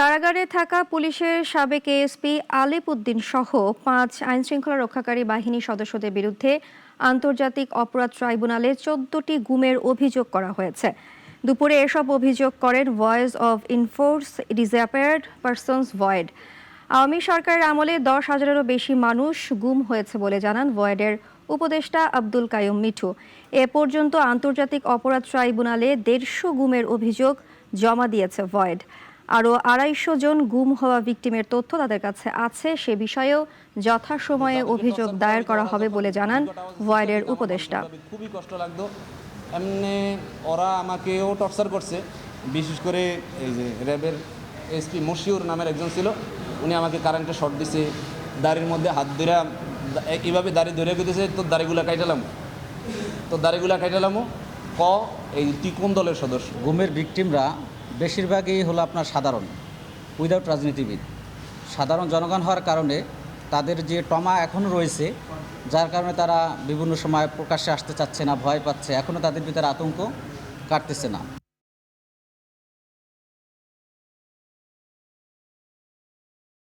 কারাগারে থাকা পুলিশের সাবেক এএসপি আলিপ উদ্দিন সহ পাঁচ আইনশৃঙ্খলা রক্ষাকারী বাহিনী সদস্যদের বিরুদ্ধে আন্তর্জাতিক অপরাধ ট্রাইব্যুনালে চোদ্দটি গুমের অভিযোগ করা হয়েছে। দুপুরে এসব অভিযোগ করেন voice of enforced disappeared persons VOID. Awami সরকারের আমলে দশ হাজারেরও বেশি মানুষ গুম হয়েছে বলে জানান ভয়েডের উপদেষ্টা আব্দুল কায়ুম মিঠু। এ পর্যন্ত আন্তর্জাতিক অপরাধ ট্রাইব্যুনালে দেড়শো গুমের অভিযোগ জমা দিয়েছে ভয়েড। আরও আড়াইশো জন গুম হওয়া ভিকটিমের তথ্য তাদের কাছে আছে সে বিষয়েও যথাসময়ে অভিযোগ দায়ের করা হবে বলে জানান ভয়েডের উপদেষ্টা। খুবই কষ্ট লাগতো। এমনি ওরা আমাকেও টর্চার করছে। বিশেষ করে এই যে র্যাবের এসপি মশিউর নামের একজন ছিল উনি আমাকে কারেন্টে শর্ট দিছে দাড়ির মধ্যে হাত ধরে এইভাবে দাড়ি ধরে গেছে তোর দাড়িগুলা কাইটালাম তোর দাড়িগুলা কাইটালামও ক এই তুই কোন দলের সদস্য। গুমের ভিকটিমরা বেশিরভাগই হলো আপনার সাধারণ উইদাউট রাজনীতিবিদ। সাধারণ জনগণ হওয়ার কারণে তাদের যে টমা এখনও রয়েছে, যার কারণে তারা বিভিন্ন সময় প্রকাশ্যে আসতে চাচ্ছে না, ভয় পাচ্ছে এখনও তাদের ভিতরে আতঙ্ক কাটতেছে না।